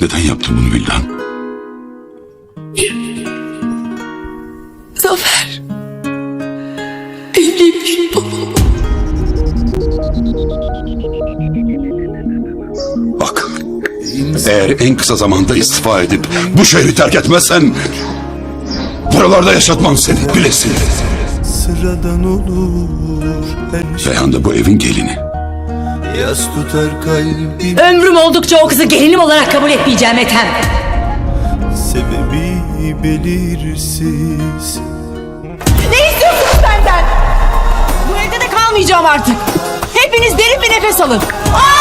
Neden yaptın bunu Vildan? Zafer. Evliymiş baba. Bak, eğer en kısa zamanda istifa edip bu şehri terk etmezsen... ...buralarda yaşatmam seni, bilesin. Sıradan olur her şey Reyhan da bu evin gelini. Yas tutar kalbim Ömrüm oldukça o kızı gelinim olarak kabul etmeyeceğim Ethem. Sebebi belirsiz Ne istiyorsunuz benden? Bu evde de kalmayacağım artık. Hepiniz derin bir nefes alın. Aa!